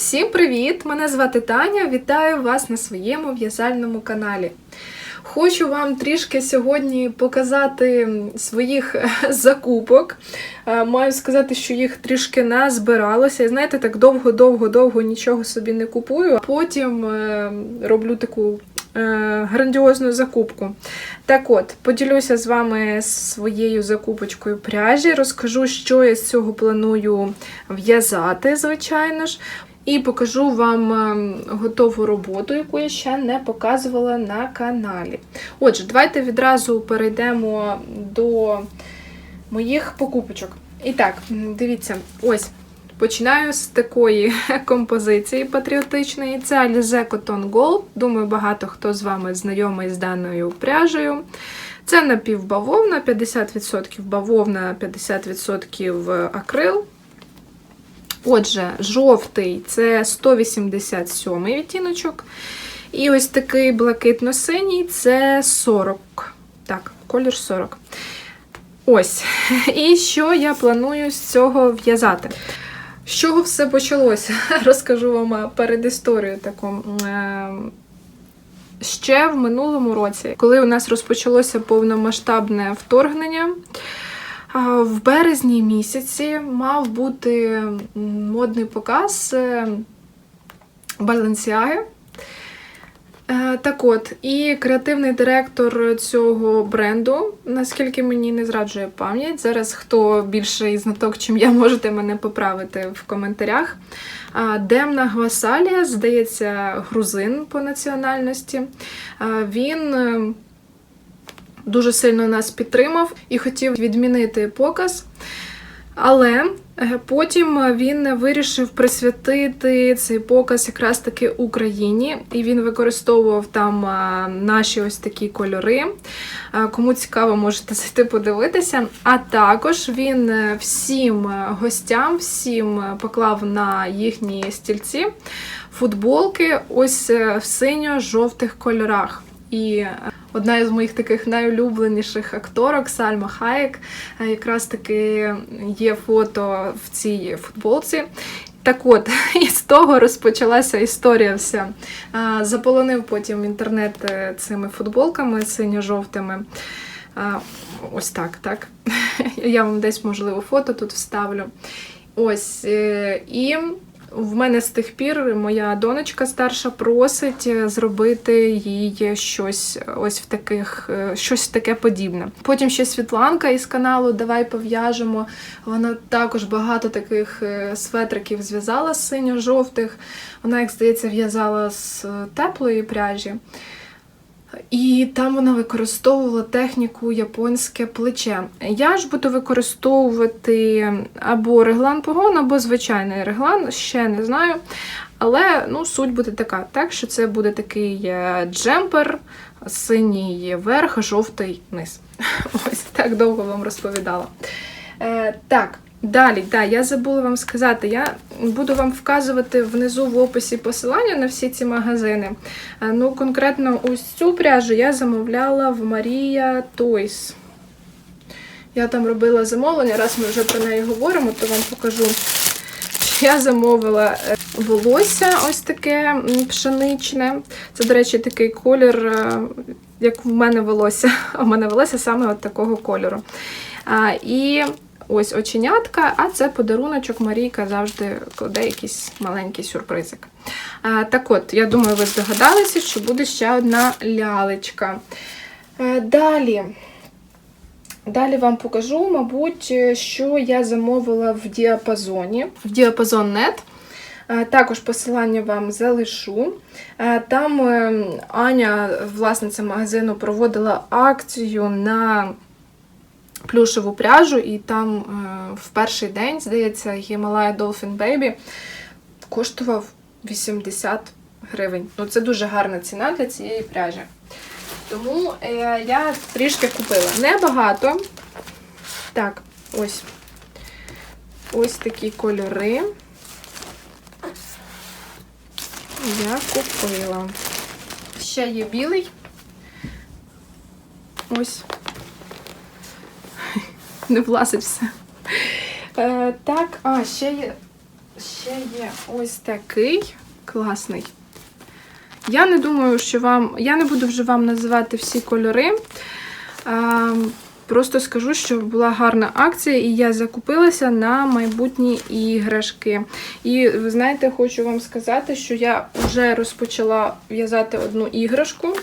Всім привіт! Мене звати Таня. Вітаю вас на своєму в'язальному каналі. Хочу вам трішки сьогодні показати своїх закупок. Е, Маю сказати, що їх трішки назбиралося. І знаєте, так довго-довго-довго нічого собі не купую. Потім е, роблю таку е, грандіозну закупку. Так от, поділюся з вами своєю закупочкою пряжі, розкажу, що я з цього планую в'язати, звичайно ж. І покажу вам ем, готову роботу, яку я ще не показувала на каналі. Отже, давайте відразу перейдемо до моїх покупочок. І так, дивіться, ось. Починаю з такої композиції патріотичної. Це Alize Cotton Gold. Думаю, багато хто з вами знайомий з даною пряжею. Це напівбавовна, 50% бавовна, 50% акрил. Отже, жовтий це 187 відтіночок. І ось такий блакитно-синій це 40. Так, колір 40. Ось. І що я планую з цього в'язати? З чого все почалося? Розкажу вам передісторію таку. Ем, Ще в минулому році, коли у нас розпочалося повномасштабне вторгнення, в березні місяці мав бути модний показ е, Balenciaga. Е, Так от, і креативний директор цього бренду, наскільки мені не зраджує пам'ять, зараз хто більший знаток, чим я, можете мене поправити в коментарях. Демна Гвасалія, здається, грузин по національності. Він е, дуже сильно нас підтримав і хотів відмінити показ. Але е, потім він вирішив присвятити цей показ якраз таки Україні, і він використовував там наші ось такі кольори. Кому цікаво, можете зайти подивитися. А також він е, всім е, гостям, всім е, поклав на їхні стільці футболки ось е, в синьо-жовтих кольорах. І е, одна із моїх таких найулюбленіших акторок Сальма Хаєк е, якраз таки є фото в цій футболці. Так от, і з того розпочалася історія вся. Заполонив потім інтернет е, цими футболками синьо-жовтими. Ось так, так. Я вам десь, можливо, фото тут вставлю. Ось. е, І в мене з тих пір моя донечка старша просить е, зробити їй щось ось в таких, е, щось таке подібне. Потім ще Світланка із каналу Давай пов'яжемо. Вона також багато таких е, светриків зв'язала з синьо-жовтих. Вона, як здається, в'язала з е, теплої пряжі. І там вона використовувала техніку японське плече. Я ж буду використовувати або реглан погон, або звичайний реглан, ще не знаю. Але ну, суть буде така, так що це буде такий е, джемпер, синій верх, жовтий низ. Ось так довго вам розповідала. Е, так, далі, да, я забула вам сказати, я буду вам вказувати внизу в описі посилання на всі ці магазини. Е, Ну, конкретно ось цю пряжу я замовляла в Марія Toys. Я там робила замовлення, раз ми вже про неї говоримо, то вам покажу. Я замовила е, волосся ось таке пшеничне. Це, до речі, такий колір, е, як в мене волосся. У мене волосся саме от такого кольору. І ось оченятка, а це подаруночок Марійка завжди кладе якийсь маленький сюрпризик. Так от, я думаю, ви здогадалися, що буде ще одна лялечка. Е, Далі. Далі вам покажу, мабуть, що я замовила в діапазоні, в діапазон.net. Е, Також посилання вам залишу. Е, Там е, Аня, власниця магазину, проводила акцію на плюшеву пряжу, і там е, в перший день, здається, Himalaya Dolphin Baby коштував 80 гривень. Ну, це дуже гарна ціна для цієї пряжі. Тому е, я трішки купила. Небагато. Так, ось. Ось такі кольори. Я купила. Ще є білий. Ось. Не влазить все. Е, так, а, ще є ще є ось такий класний. Я не думаю, що вам. Я не буду вже вам називати всі кольори. А, просто скажу, що була гарна акція, і я закупилася на майбутні іграшки. І ви знаєте, хочу вам сказати, що я вже розпочала в'язати одну іграшку.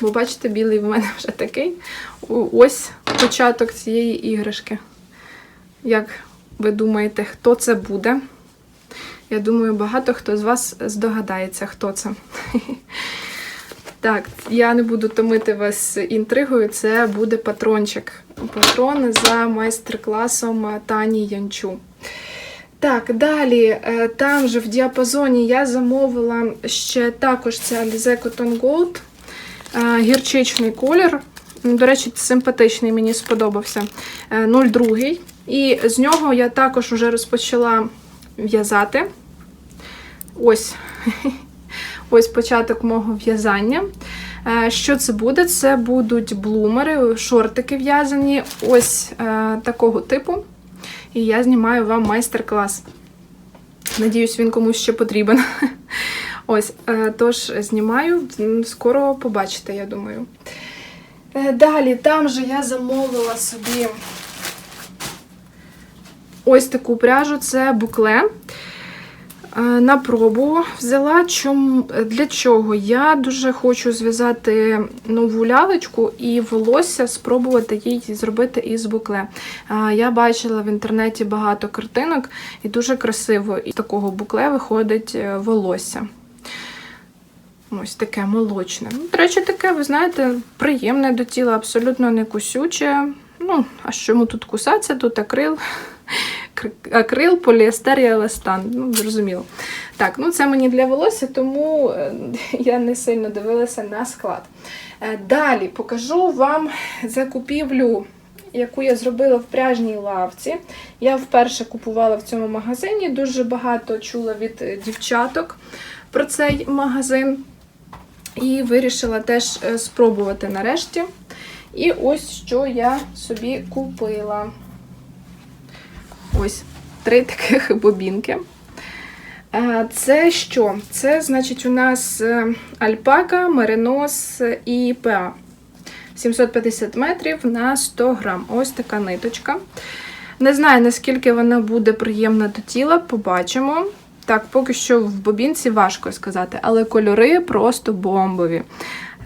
Бо, бачите, білий в мене вже такий. Ось початок цієї іграшки. Як ви думаєте, хто це буде? Я думаю, багато хто з вас здогадається, хто це. Так, я не буду томити вас інтригою, це буде патрончик. Патрон за майстер-класом Тані Янчу. Так, далі, е, там же в діапазоні я замовила ще також це Alize Cotton Gold. Е, Гірчичний колір. До речі, симпатичний, мені сподобався. Е, 02. І з нього я також вже розпочала в'язати. Ось. Ось початок мого в'язання. Е, Що це буде? Це будуть блумери, шортики в'язані, ось е, такого типу. І я знімаю вам майстер-клас. Надіюсь, він комусь ще потрібен. Ось, е, тож знімаю, скоро побачите, я думаю. Е, Далі, там же я замовила собі ось таку пряжу, це букле. Е, На пробу взяла. Для чого? Я дуже хочу зв'язати нову лялечку і волосся спробувати їй зробити із букле. Е, Я бачила в інтернеті багато картинок і дуже красиво із такого букле виходить волосся. Ось таке молочне. Ну, До речі, таке, ви знаєте, приємне до тіла, абсолютно не кусюче. Ну, а що йому тут кусатися? Тут акрил, Кр- акрил, поліестер і еластан. Ну, зрозуміло. Так, ну це мені для волосся, тому е, я не сильно дивилася на склад. Е, Далі покажу вам закупівлю, яку я зробила в пряжній лавці. Я вперше купувала в цьому магазині. Дуже багато чула від е, дівчаток про цей магазин. І вирішила теж е, спробувати нарешті. І ось що я собі купила. Ось три таких бобінки. Це що? Це, значить, у нас е, альпака, меринос і ПА. 750 метрів на 100 грам. Ось така ниточка. Не знаю, наскільки вона буде приємна до тіла, побачимо. Так, поки що в бобінці важко сказати, але кольори просто бомбові.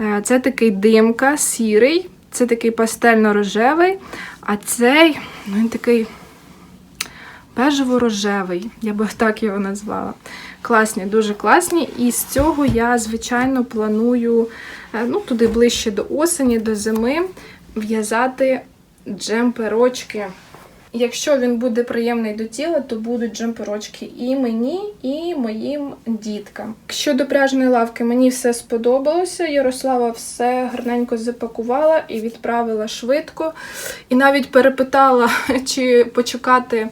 Е, Це такий димка, сірий, це такий пастельно-рожевий, а цей, ну він такий бежево-рожевий, я би так його назвала. Класні, дуже класні. І з цього я, звичайно, планую е, ну, туди ближче до осені, до зими в'язати джемперочки. Якщо він буде приємний до тіла, то будуть джемперочки і мені, і моїм діткам. Щодо пряжної лавки, мені все сподобалося. Ярослава все гарненько запакувала і відправила швидко. І навіть перепитала, чи почекати.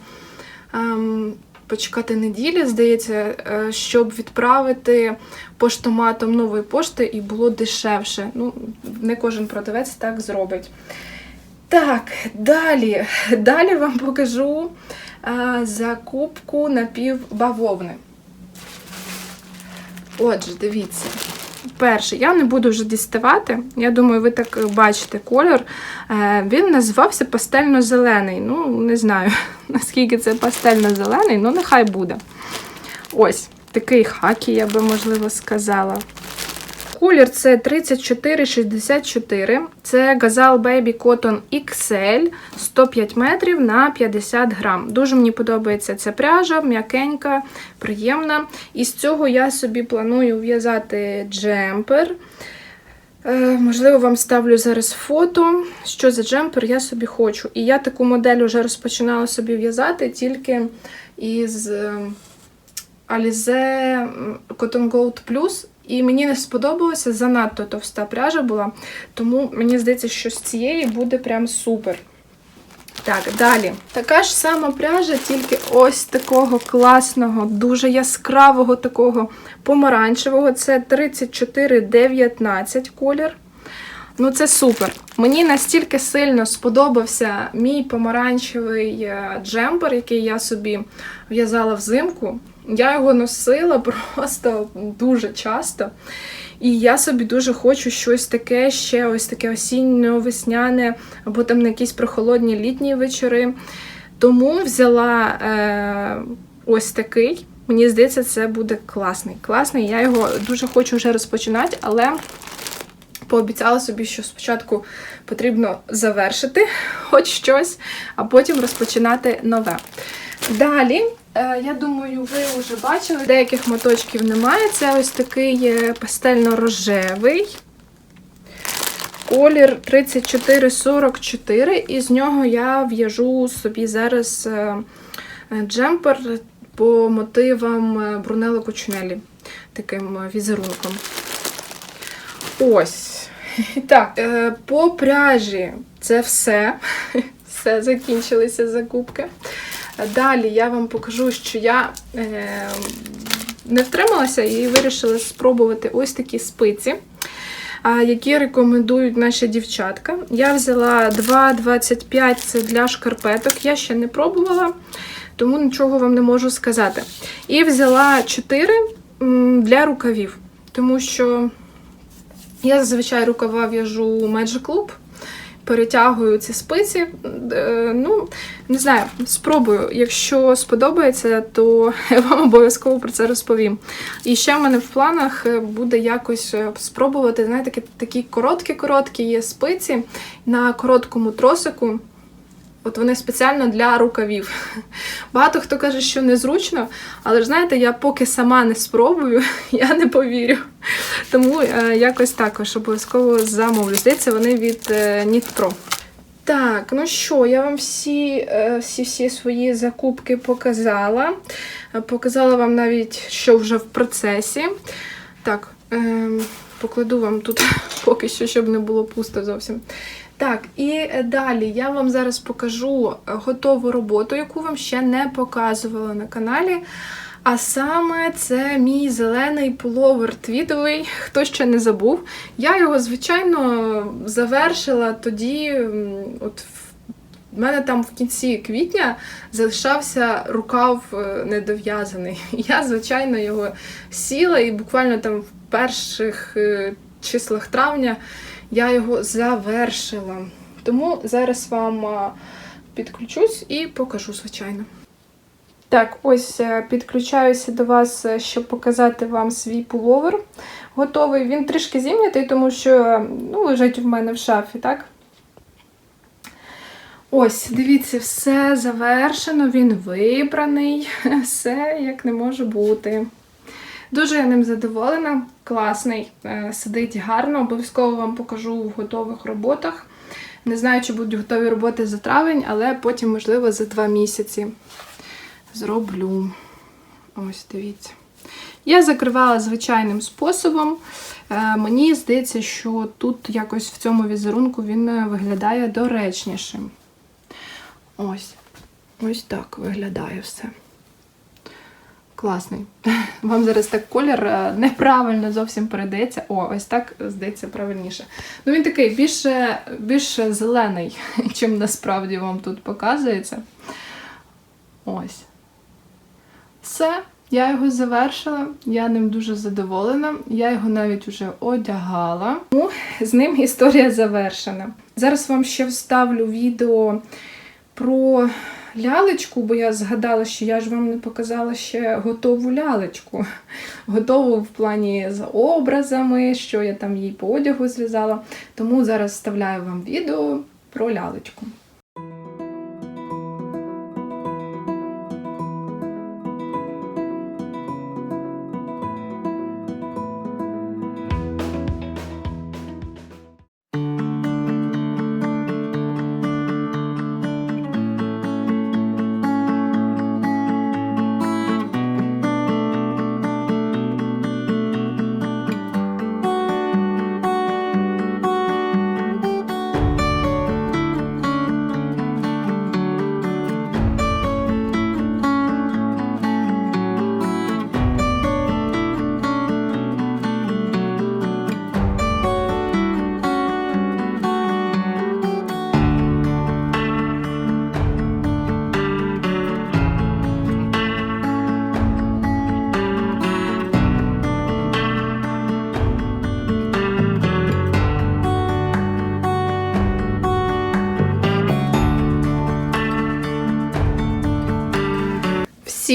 ем, Почекати неділі, здається, е, щоб відправити поштоматом нової пошти і було дешевше. Ну, не кожен продавець так зробить. Так, далі. Далі вам покажу а, закупку напівбавовни. Отже, дивіться. Перше, я не буду вже діставати. Я думаю, ви так бачите колір. Е, Він називався пастельно-зелений. Ну, не знаю, наскільки це пастельно-зелений, ну нехай буде. Ось, такий хакі, я би можливо сказала. Колір це 3464. Це Gazal Baby Cotton XL 105 метрів на 50 грам. Дуже мені подобається ця пряжа, м'якенька, приємна. І з цього я собі планую в'язати джемпер. Е, можливо, вам ставлю зараз фото, що за джемпер я собі хочу. І я таку модель вже розпочинала собі в'язати тільки із е, Alize Cotton Gold Plus. І мені не сподобалося, занадто товста пряжа була, тому мені здається, що з цієї буде прям супер. Так, далі. Така ж сама пряжа, тільки ось такого класного, дуже яскравого, такого помаранчевого. Це 34,19 колір. Ну, це супер. Мені настільки сильно сподобався мій помаранчевий е, джемпер, який я собі в'язала взимку. Я його носила просто дуже часто. І я собі дуже хочу щось таке, ще ось таке осінньо-весняне, або там на якісь прохолодні літні вечори. Тому взяла е, ось такий. Мені здається, це буде класний. Класний. Я його дуже хочу вже розпочинати, але пообіцяла собі, що спочатку потрібно завершити хоч щось, а потім розпочинати нове. Далі, я думаю, ви вже бачили, деяких моточків немає. Це ось такий е, пастельно-рожевий. Колір 3444, і з нього я в'яжу собі зараз е, е, джемпер по мотивам е, Брунелло Кочунелі, таким е, візерунком. Ось. Так, е, по пряжі це все. Все, закінчилися закупки. Далі я вам покажу, що я е, не втрималася і вирішила спробувати ось такі спиці, які рекомендують наші дівчатка. Я взяла 2,25 це для шкарпеток, я ще не пробувала, тому нічого вам не можу сказати. І взяла 4 для рукавів, тому що я зазвичай рукава в'яжу Magic Loop, перетягую ці спиці. Е, Ну, не знаю, спробую. Якщо сподобається, то я вам обов'язково про це розповім. І ще в мене в планах е, буде якось е, спробувати, знаєте, такі- такі короткі-короткі є спиці на короткому тросику. От вони спеціально для рукавів. Багато хто каже, що незручно, але ж знаєте, я поки сама не спробую, я не повірю. Тому е, якось також обов'язково замовлю. Здається, вони від е, Так, ну що, я вам всі, е, всі, всі свої закупки показала. Показала вам навіть, що вже в процесі. Так, е, покладу вам тут поки що, щоб не було пусто зовсім. Так, і е, далі я вам зараз покажу е, готову роботу, яку вам ще не показувала на каналі. А саме це мій зелений пуловер твідовий, хто ще не забув. Я його, звичайно, завершила тоді, от в мене там в кінці квітня залишався рукав е, недов'язаний. Я, звичайно, його сіла і буквально там в перших числах травня я його завершила. Тому зараз вам підключусь і покажу, звичайно. Так, ось е, підключаюся до вас, е, щоб показати вам свій пуловер. Готовий. Він трішки зімнятий, тому що ну, лежить в мене в шафі, так? Ось, дивіться, все завершено, він вибраний, все як не може бути. Дуже я ним задоволена, класний, е, сидить гарно, обов'язково вам покажу в готових роботах. Не знаю, чи будуть готові роботи за травень, але потім, можливо, за два місяці зроблю. Ось, дивіться. Я закривала звичайним способом. Е, Мені здається, що тут якось в цьому візерунку він е, виглядає доречнішим. Ось. Ось так виглядає все. Класний. Вам зараз так колір е, неправильно зовсім передається. О, ось так здається правильніше. Ну він такий більше, більше зелений, чим насправді вам тут показується. Ось. Все, я його завершила, я ним дуже задоволена. Я його навіть вже одягала. Ну, з ним історія завершена. Зараз вам ще вставлю відео про лялечку, бо я згадала, що я ж вам не показала ще готову лялечку. Готову в плані з образами, що я там їй по одягу зв'язала. Тому зараз вставляю вам відео про лялечку.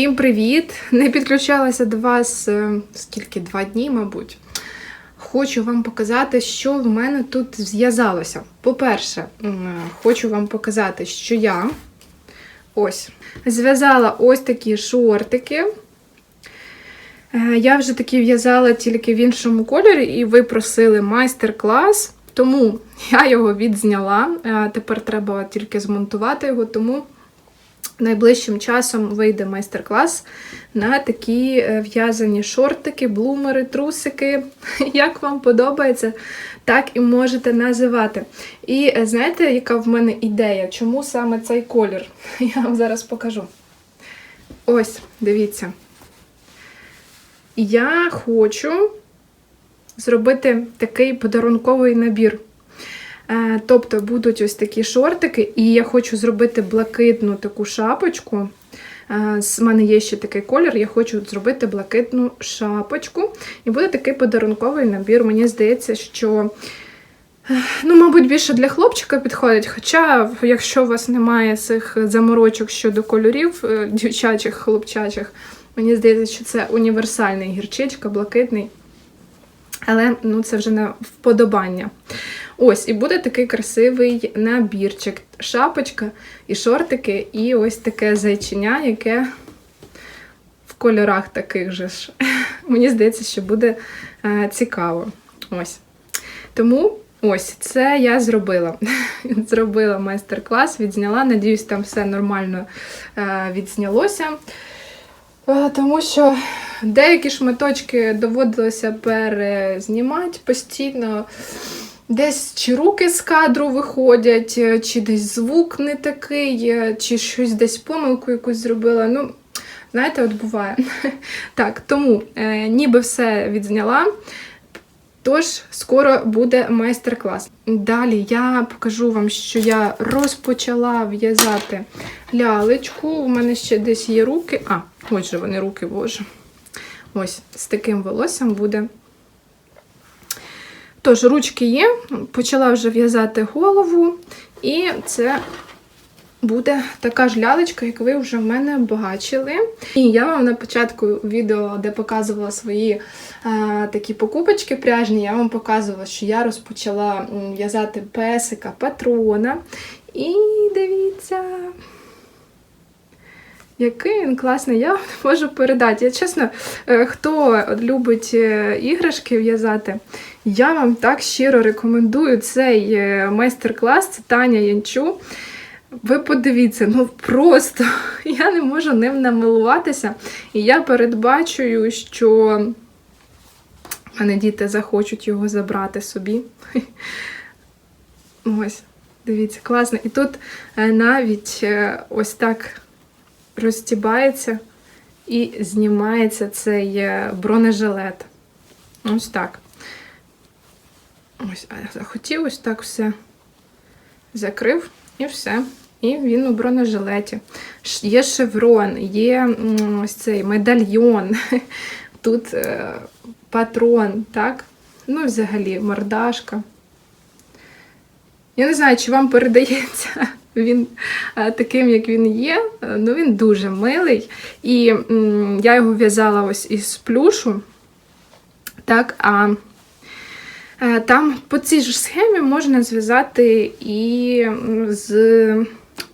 Всім привіт! Не підключалася до вас е, скільки два дні, мабуть. Хочу вам показати, що в мене тут зв'язалося. По-перше, хочу вам показати, що я ось зв'язала ось такі шортики. Е, Я вже такі в'язала тільки в іншому кольорі, і ви просили майстер-клас, тому я його відзняла. Е, Тепер треба тільки змонтувати його, тому найближчим часом вийде майстер-клас на такі е, в'язані шортики, блумери, трусики. Як вам подобається, так і можете називати. І е, знаєте, яка в мене ідея? Чому саме цей колір? Я вам зараз покажу. Ось, дивіться. Я хочу зробити такий подарунковий набір. Е, Тобто будуть ось такі шортики, і я хочу зробити блакитну таку шапочку. Е, З мене є ще такий колір, я хочу зробити блакитну шапочку. І буде такий подарунковий набір. Мені здається, що, е, ну, мабуть, більше для хлопчика підходить. Хоча, якщо у вас немає цих заморочок щодо кольорів е, дівчачих, хлопчачих, мені здається, що це універсальний гірчичка, блакитний. Але ну, це вже на вподобання. Ось, і буде такий красивий набірчик. Шапочка і шортики, і ось таке зайчиня, яке в кольорах таких же ж. Мені здається, що буде е, цікаво. Ось. Тому ось це я зробила. зробила майстер-клас, відзняла. Надіюсь, там все нормально е, відзнялося. Е, Тому що деякі шматочки доводилося перезнімати постійно. Десь чи руки з кадру виходять, е, чи десь звук не такий, е, чи щось десь помилку якусь зробила. Ну, знаєте, от буває. Так, тому е, ніби все відзняла. Тож, скоро буде майстер-клас. Далі я покажу вам, що я розпочала в'язати лялечку. У мене ще десь є руки. А, ось же вони руки, боже. Ось з таким волоссям буде. Тож, ручки є, почала вже в'язати голову, і це буде така ж лялечка, як ви вже в мене бачили. І я вам на початку відео, де показувала свої е, такі покупочки пряжні, я вам показувала, що я розпочала в'язати песика патрона. І дивіться. Який він класний, я не можу передати. Я чесно, е, хто любить е, іграшки в'язати, я вам так щиро рекомендую цей е, майстер-клас. Це Таня Янчу. Ви подивіться, ну просто я не можу ним намилуватися. І я передбачую, що мене діти захочуть його забрати собі. Ось, дивіться, класно. І тут навіть ось так розтібається і знімається цей е, бронежилет. Ось так. Ось, а захотів ось так все закрив і все. І він у бронежилеті. Є шеврон, є ось цей медальйон, тут е, патрон, так? Ну, взагалі, мордашка. Я не знаю, чи вам передається він е, таким, як він є. Е, Ну, він дуже милий. І я його в'язала ось із плюшу. Так, а е, там по цій ж схемі можна зв'язати і з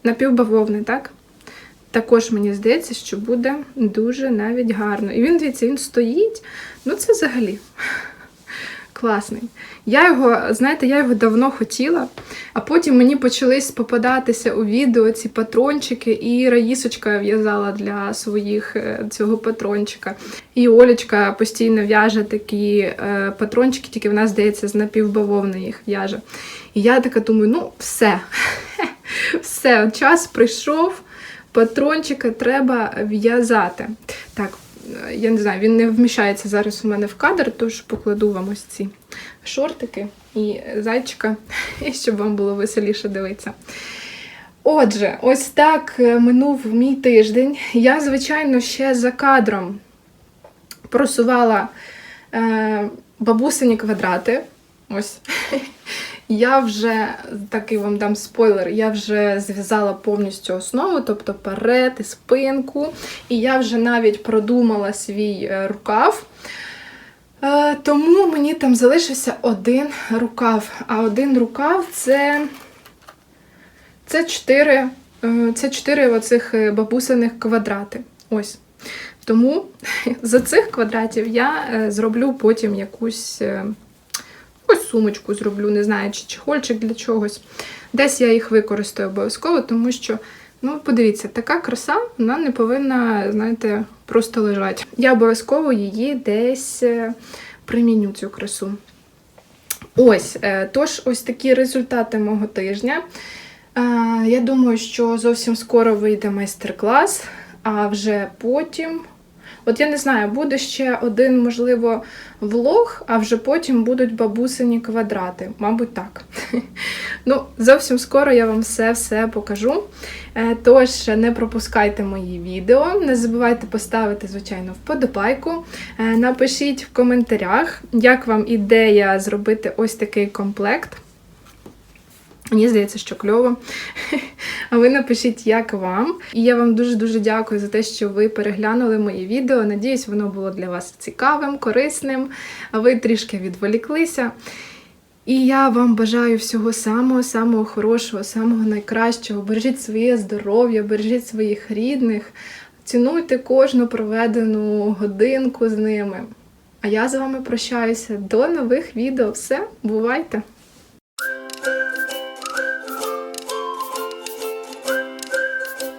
напівбавовни, так? Також мені здається, що буде дуже навіть гарно. І він, дивіться, він стоїть. Ну, це взагалі класний. Я його, знаєте, я його давно хотіла, а потім мені почались попадатися у відео ці патрончики, і Раїсочка в'язала для своїх е, цього патрончика. І Олечка постійно в'яже такі е, патрончики, тільки вона, здається, з напівбавовни їх в'яже. І я така думаю, ну, все, все, час прийшов. Патрончика треба в'язати. Так, я не знаю, він не вміщається зараз у мене в кадр, тож покладу вам ось ці шортики і зайчика, щоб вам було веселіше дивитися. Отже, ось так е, минув мій тиждень. Я, звичайно, ще за кадром просувала е, бабусині квадрати. Ось. Я вже такий вам дам спойлер, я вже зв'язала повністю основу, тобто перед і спинку. І я вже навіть продумала свій е, рукав. Е, Тому мені там залишився один рукав. А один рукав це, це чотири, е, це чотири оцих бабусиних квадрати. Ось. Тому за цих квадратів я зроблю потім якусь сумочку зроблю, не знаю, чи чехольчик для чогось. Десь я їх використаю обов'язково, тому що, ну, подивіться, така краса, вона не повинна, знаєте, просто лежати. Я обов'язково її десь е, приміню цю красу. Ось, е, тож, ось такі результати мого тижня. Е, Я думаю, що зовсім скоро вийде майстер-клас, а вже потім. От я не знаю, буде ще один, можливо, влог, а вже потім будуть бабусині квадрати. Мабуть, так. Ну, зовсім скоро я вам все-все покажу. Е, Тож не пропускайте мої відео. Не забувайте поставити, звичайно, вподобайку. Е, Напишіть в коментарях, як вам ідея зробити ось такий комплект. Мені здається, що кльово. А ви напишіть, як вам. І я вам дуже-дуже дякую за те, що ви переглянули моє відео. Надіюсь, воно було для вас цікавим, корисним, а ви трішки відволіклися. І я вам бажаю всього самого, самого хорошого, самого найкращого. Бережіть своє здоров'я, бережіть своїх рідних, цінуйте кожну проведену годинку з ними. А я з вами прощаюся. До нових відео. Все, бувайте!